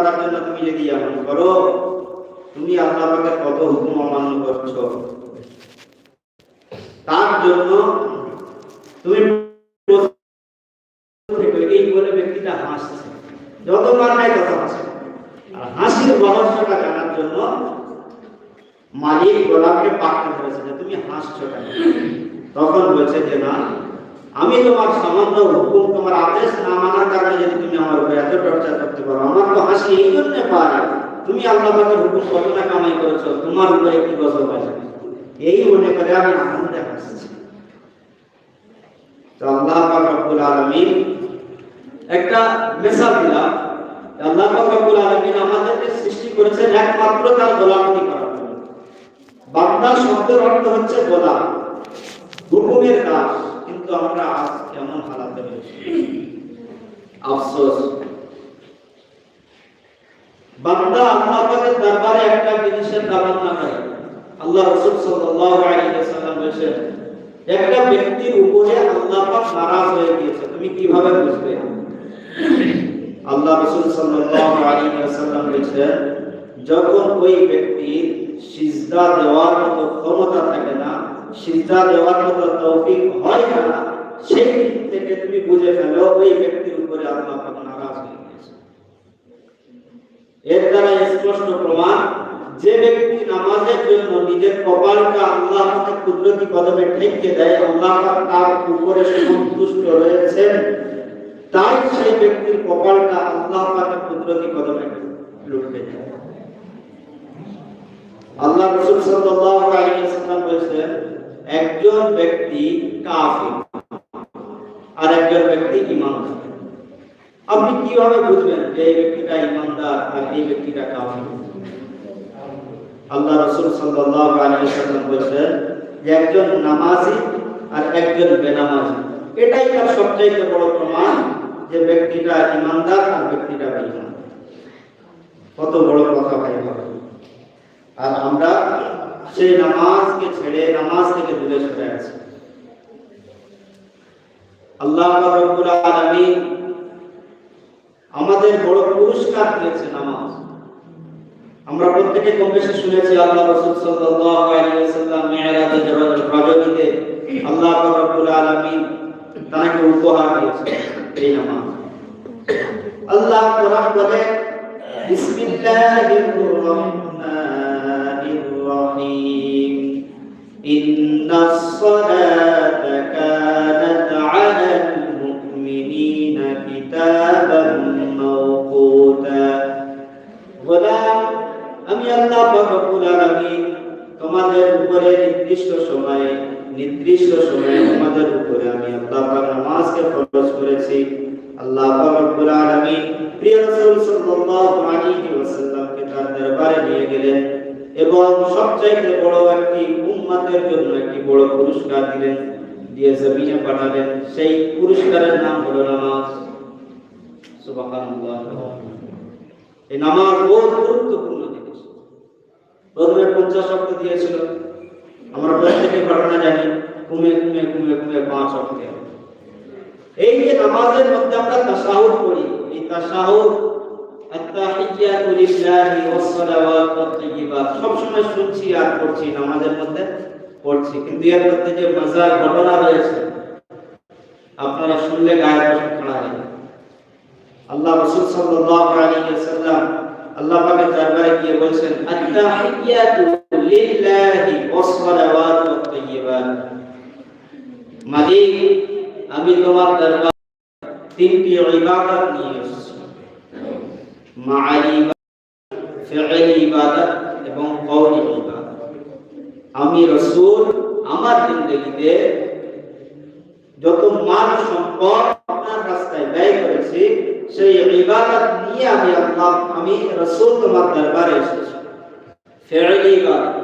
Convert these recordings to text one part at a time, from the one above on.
করার জন্য তুমি যদি এমন করো তুমি আল্লাহ কত হুকুম অমান্য করছ? তার জন্য তুমি এই বলে ব্যক্তিটা হাসছে। যত হাসে আর হাসির রহস্যটা জানার জন্য মালিক যে, তুমি হাসছো কেন? তখন বলছে যে, না আমি তোমার সামান্য হুকুম তোমার আদেশ না মানার কারণে যদি তুমি আমার উপরে এত চর্চা করতে পারো, আমার তো হাসি এই জন্য পারে তুমি আল্লাহ পাকের হুকুম কত কামাই করেছ, তোমার উপরে কি গজব আছে? এই মনে করে আমি আনন্দে হাসছি। তো আল্লাহ পাক রব্বুল একটা মেসাল দিলাম। আল্লাহ পাক রব্বুল আমাদেরকে সৃষ্টি করেছেন একমাত্র তার গোলামি করার জন্য। বান্দা শব্দের অর্থ হচ্ছে গোলাম হুকুমের দাস। কিন্তু আমরা আজ কেমন হালাতে রয়েছি আফসোস। বান্দা আল্লাহ দরবারে একটা জিনিসের দাবাত না করে আল্লাহ রাসূল সাল্লাল্লাহু আলাইহি ওয়াসাল্লাম বলেছেন, একটা ব্যক্তির উপরে আল্লাহ পাক নারাজ হয়ে গিয়েছে। তুমি কীভাবে বুঝবে? আল্লাহ রাসূল সাল্লাল্লাহু আলাইহি ওয়াসাল্লাম বলেছেন, যখন ওই ব্যক্তি সিজদা দেওয়ার মতো ক্ষমতা থাকে না, সিজদা দেওয়ার মতো তৌফিক হয় না সেই দিক থেকে তুমি বুঝে ফেলো, ওই ব্যক্তির উপরে আল্লাহ নারাজ হয়ে গিয়েছে। এর দ্বারা স্পষ্ট প্রমাণ, যে ব্যক্তি নামাজের জন্য নিজের কপালটা আল্লাহ পাকের কুদরতি কদমে ঠেকিয়ে দেয়, আল্লাহ পাক তার উপরে সন্তুষ্ট রয়েছেন, তাই সেই ব্যক্তির কপালটা আল্লাহ পাকের কুদরতি কদমে লুটকে যায় আল্লাহ রাসূল সাল্লাল্লাহু আলাইহি ওয়াসাল্লাম বলেছেন, একজন ব্যক্তি কাফির। আর একজন ব্যক্তি ইমানদার। আপনি কীভাবে বুঝবেন যে এই ব্যক্তিটা ইমানদার আর এই ব্যক্তিটা কাফির? আল্লাহ রাসূল সাল্লাল্লাহু আলাইহি ওয়াসাল্লাম বলেছেন যে একজন নামাজি আর একজন বেনামাজি। এটাই তার সবচেয়ে বড় প্রমাণ যে ব্যক্তিটা ঈমানদার আর ব্যক্তিটা বেঈমান। কত বড় কথা ভাই। আর আমরা সেই নামাজকে ছেড়ে নামাজ থেকে দূরে সরে আছি। আল্লাহ রব্বুল আলামিন আমাদের বড় পুরস্কার দিয়েছে নামাজ। আমরা প্রত্যেকে কম শুনেছি আল্লাহ রাসূল সাল্লাল্লাহু আলাইহি ওয়াসাল্লাম মিরাজে যখন রজনীতে আল্লাহ রব্বুল আলামিন তাকে উপহার দিয়েছে এই নামাজ। আল্লাহ কোরআন বলে, বিসমিল্লাহির রহমানির রহিম। ইন্নাস সালাতা নির্দিষ্ট সময়ে নির্দিষ্ট সময়ে তোমাদের উপরে আমি আল্লাহ নামাজকে ফরজ করেছি। আল্লাহ আলামিন প্রিয় রাসূল সাল্লাল্লাহু আলাইহি ওয়াসাল্লামকে তার দরবারে নিয়ে গেলেন এবং সবচাইতে বড় একটি উম্মতের জন্য একটি বড় পুরস্কার দিলেন, দিয়ে জমিনে পাঠালেন। সেই পুরস্কারের নাম হলো নামাজ। সুবহানাল্লাহ। এই নামাজ বহু গুরুত্বপূর্ণ জিনিস। প্রথমে পঞ্চাশ অক্ট দিয়েছিল। আমরা প্রত্যেকে ঘটনা জানি, ঘুমে ঘুমে ঘুমে ঘুমে পাঁচ অক্ট এই যে নামাজের মধ্যে আমরা তাসাহুদ পড়ি, এই তাসাহুদ আত্তাহিয়াতু লিল্লাহি ওয়াস সালাওয়াতু ওয়াত-তাইয়্যিবাত সব সময় শুনছি আর পড়ছি, নামাজের মধ্যে পড়ছি। কিন্তু এর মধ্যে যে মজার ঘটনা রয়েছে, আপনারা শুনলে গায়ে বসে খড়া। আল্লাহ রাসূল সাল্লাল্লাহু আলাইহি ওয়াসাল্লাম আল্লাহ পাকের দরবারে গিয়ে বলছেন, আত্তাহিয়াতু লিল্লাহি ওয়াস ওয়াত-তাইয়্যিবাত মালিক আমি তোমার দরবারে তিনটি ইবাদত নিয়ে এসেছি। মাআলি ফি'লি ইবাদত এবং কওলি ইবাদত। আমি রাসূল, আমার জিন্দেগিতে যত মাল সম্পদ আপনার রাস্তায় ব্যয় করেছি সেই ইবাদত নিয়ে আমি আল্লাহ, আমি রাসূল তোমার দরবারে এসেছি। ইবাদত।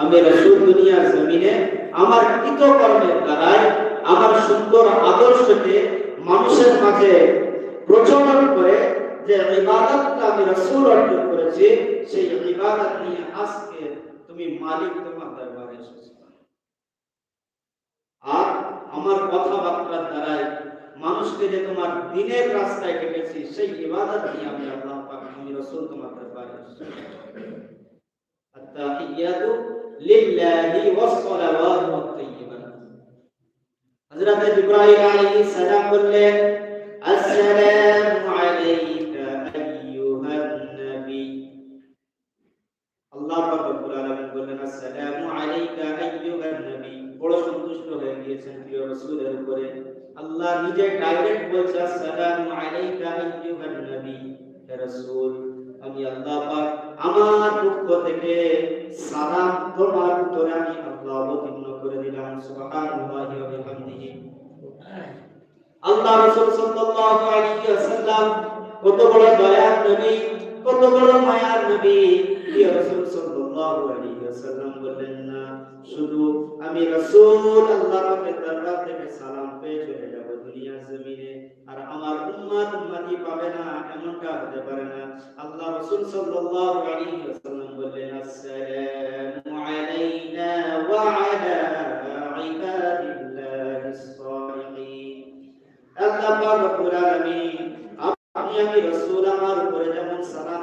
আমি রাসূল দুনিয়ার জমিনে আমার কৃতকর্মের দ্বারাই আমার সুন্দর আদর্শকে মানুষের মাঝে প্রচলন করে যে ইবাদতটা আমি রাসূল অর্জন করেছি, সেই ইবাদত নিয়ে আজকে তুমি মালিক তোমার দরবারে এসেছ। আর আমার কথাবার্তার দ্বারাই মানুষকে যে তোমার দিনের রাস্তায় ডেকেছি সেই ইবাদত নিয়ে আমি আল্লাহ পাক, আমি রসুল তোমার দরবারে আত্তাহিয়াতু লিল্লাহি ওয়াস সালাওয়াতু তাইয়্যিবাত হযরত ইব্রাহিম আলাইহিস সালাম বললেন, আসসালামু আলাইকা আইয়ুহান নবী আল্লাহ পাক রব্বুল আলামিন বললেন, আসসালামু আলাইকা আইয়ুহান নবী বড় সন্তুষ্ট হয়ে গিয়েছেন প্রিয় রাসূলের উপরে। আল্লাহ নিজে ডাইরেক্ট বলছে, আসসালামু আলাইকা আইয়ুহান নবী, হে রাসূল, আমি আল্লাহ পাক আমার পক্ষ থেকে সালাম তোমার উপরে আমি আল্লাহ অবতীর্ণ করে দিলাম, সুবহানাল্লাহি ওয়া বিহামদিহি। আল্লাহ রাসূল সাল্লাল্লাহু আলাইহি ওয়াসাল্লাম কত বড় দয়ার নবী, কত বড় মায়ার নবী। প্রিয় রাসূল সাল্লাল্লাহু আলাইহি ওয়াসাল্লাম বললেন, না শুধু আমি রাসূল আল্লাহ পাকের দরবার থেকে সালাম পেয়ে চলে যাব দুনিয়ার জমিনে। আর আমার উম্মত উম্মতি পাবে না, এমনটা হতে পারে না। আল্লাহ রাসূল সাল্লাল্লাহু আলাইহি ওয়াসাল্লাম বললেন, আসসালামু আলাইনা ওয়া আলা ইবাদিল্লাহিস সালিহিন আল্লাহ পাক রব্বুল আলামিন, আপনি আমি রাসূল আমার উপরে যেমন সালাম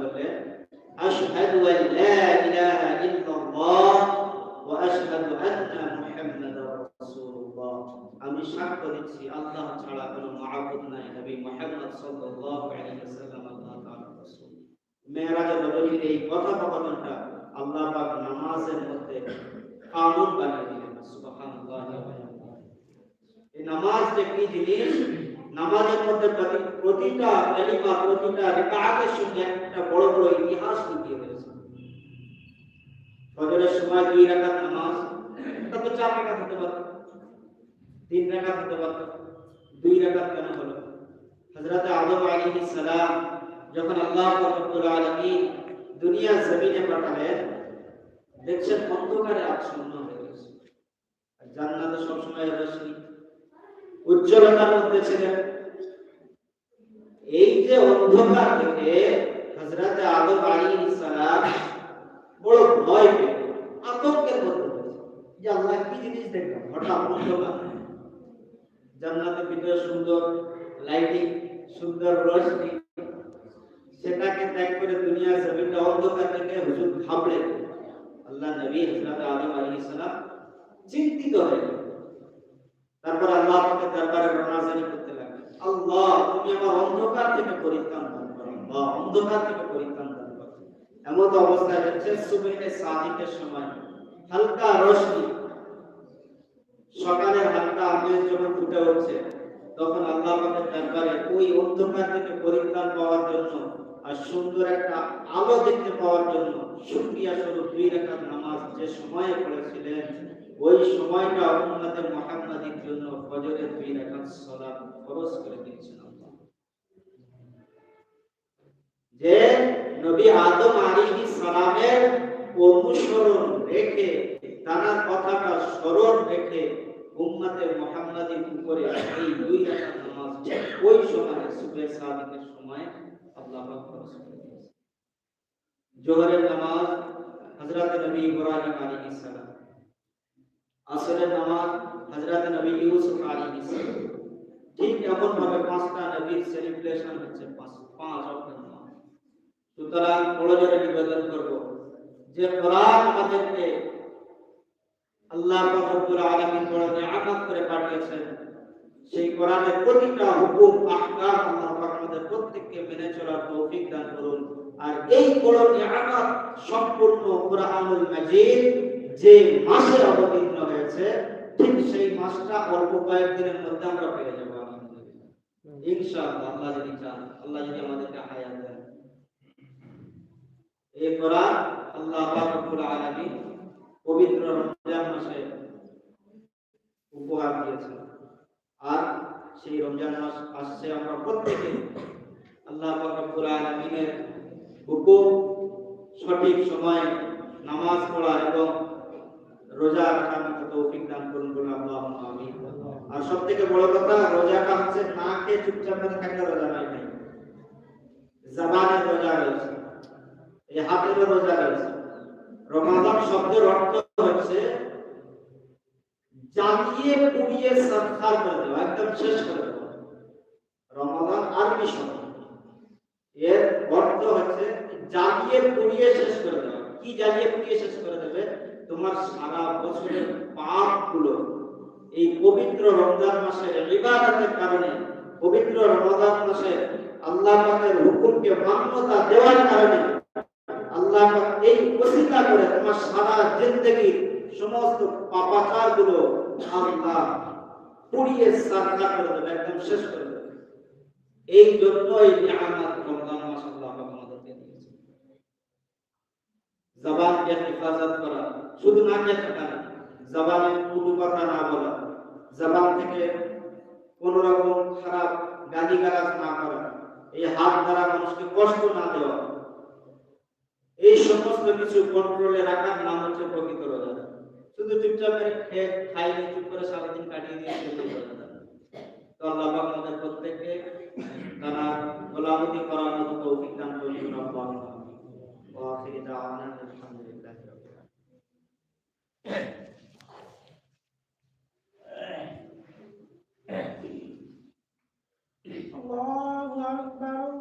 সালাম বললেন আশহাদু আন লা ইলাহা ইল্লাল্লাহ ওয়া আশহাদু আন্না মুহাম্মাদার রাসূলুল্লাহ আমি সাক্ষ্য দিচ্ছি আল্লাহ ছাড়া কোনো মাবুদ নাই নবী মুহাম্মদ সাল্লাল্লাহু আলাইহি ওয়াসাল্লাম আল্লাহ তাআলার রাসূল মেরাজের নবীর এই কথোপকথনটা আল্লাহ পাক নামাজের মধ্যে কানুন বানিয়ে দিলেন সুবহানাল্লাহ এই নামাজ যে কি জিনিস নামাজের মধ্যে প্রতি- প্রতিটা কালিমা প্রতিটা রিকাতের সঙ্গে একটা বড় বড় ইতিহাস লুকিয়ে রয়েছে। ফজরের সময় দুই রাকাত নামাজ তো চার রাকাত হতে পারত তিন রাকাত হতে পারত দুই রাকাত কেন হলো? হযরত আদম আলাইহিস সালাম যখন আল্লাহ আলামিন দুনিয়া জমিনে পাঠালেন, দেখছেন অন্ধকারে আচ্ছন্ন হয়ে গেছে। জান্নাতে সবসময় রোশনি উজ্জ্বলতার মধ্যে ছিলেন। এই যে অন্ধকার থেকে হযরত আদম আলাইহিস সালাম বড় ভয় পেয়ে, আতঙ্কের মধ্যে যে আল্লাহ কি জিনিস দেখলাম হঠাৎ অন্ধকার। জান্নাতের ভিতরে সুন্দর লাইটিং সুন্দর রোশনি। সেটাকে ত্যাগ করে দুনিয়ার জমিনটা অন্ধকার থেকে হুজুর ঘাবড়ে আল্লাহ নবী হযরত আদম আলাইহিস সালাম চিন্তিত হয়ে গেলেন তারপর আল্লাহ পাকের দরবারে রোনাজানি করতে লাগলেন আল্লাহ তুমি আমার অন্ধকার থেকে পরিত্রাণ দান করো আল্লাহ অন্ধকার থেকে পরিত্রাণ দান করো এমন অবস্থায় হচ্ছে সুবহে সাদিকের সময়। হালকা হালকা আমেজ যখন ফুটে উঠছে, তখন আল্লাহ পাকের দরবারে ওই অন্ধকার থেকে পরিত্রাণ পাওয়ার জন্য আর সুন্দর একটা আলো দেখতে পাওয়ার জন্য স্বরূপ দুই রাকাত নামাজ যে সময়ে পড়েছিলেন, ওই সময়টা উম্মতে মুহাম্মাদির জন্য ফজরের দুই রাকাত সালাত ফরজ করে দিয়েছেন আল্লাহ যে নবী আদম আলাইহিস সালামের অনুসরণ রেখে, তার কথাটা স্মরণ রেখে উম্মতে মুহাম্মাদির উপরে এই দুই রাকাত নামাজ ওই সময় সুবহে সাদিকের সময় আল্লাহ জোহরের নামাজ হযরত নবী ইব্রাহিম আলাইহিস সালাম, আসরের নামাজ হযরত নবী ইউসুফ আলাইহিস সালাম। ঠিক এমন ভাবে পাঁচটা নবীর সেলিব্রেশন হচ্ছে পাঁচ পাঁচ নামাজ সুতরাং নিবেদন করব। যে কোরআন আমাদেরকে আল্লাহ বড় নিয়ামত করে পাঠিয়েছেন, সেই কোরআনের প্রতিটা হুকুম আল্লাহ পাক আমাদের প্রত্যেককে মেনে চলার তৌফিক দান করুন। আর এই বড় নিয়ামত সম্পূর্ণ কোরআনুল মাজিদ যে মাসে অবতীর্ণ হয়েছে, ঠিক সেই মাসটা অল্প কয়েকদিনের মধ্যে আমরা পেয়ে যাব ইনশাআল্লাহ, আল্লাহ যদি চান, আল্লাহ যদি আমাদেরকে হায়াত দেন। এই কোরআন আল্লাহ পাক রব্বুল পবিত্র রমজান মাসে উপহার দিয়েছেন। আর সেই রমজান মাস আসছে আমরা প্রত্যেকে আল্লাহ পাক রব্বুল আলামিনের হুকুম সঠিক সময়ে নামাজ পড়া এবং রোজা রাখার মতো তৌফিক দান করুন বলে আল্লাহ আমিন। আর সব থেকে বড় কথা রোজাটা হচ্ছে না খেয়ে চুপচাপ থাকলে রোজা নাই নাই রোজা রয়েছে। এই হাতেরও রোজা রয়েছে রমাদান শব্দের অর্থ হচ্ছে জ্বালিয়ে পুড়িয়ে সৎকার করে দেওয়া, একদম শেষ করে দেওয়া। রমাদান আরবি শব্দ। এর অর্থ হচ্ছে জ্বালিয়ে পুড়িয়ে শেষ করে দেওয়া। কি জ্বালিয়ে পুড়িয়ে শেষ করে দেবে? তোমার সারা বছরের পাপগুলো এই পবিত্র রমজান মাসের ইবাদতের কারণে পবিত্র রমজান মাসে আল্লাহ পাকের হুকুমকে মান্যতা দেওয়ার কারণে আল্লাহ এই ওসিলা করে তোমার সারা জিন্দগি সমস্ত পাপাচারগুলো আল্লাহ পুড়িয়ে করে দেবে, একদম শেষ করে দেবে। এই জন্যই আমাদেরকে দিয়েছে। জবানকে হেফাজত করা, শুধু থাকা না, জবানে কটু কথা না বলা, জবান থেকে কোন রকম খারাপ গালি গালাজ না করা, এই হাত দ্বারা মানুষকে কষ্ট না দেওয়া এই সমস্ত কিছু কন্ট্রোলে রাখার নাম হচ্ছে প্রকৃত রোজা শুধু চুপচাপ করে খেয়ে খাইলে চুপ করে সারাদিন কাটিয়ে দিয়ে চলে যাওয়া রোজা তো আল্লাহ পাক আমাদের প্রত্যেককে তারা গোলামতি করার মতো তৌফিক দান করুন রব্বানা ওয়া আখিরি দাওয়ানা আলহামদুলিল্লাহি রাব্বিল আলামিন الله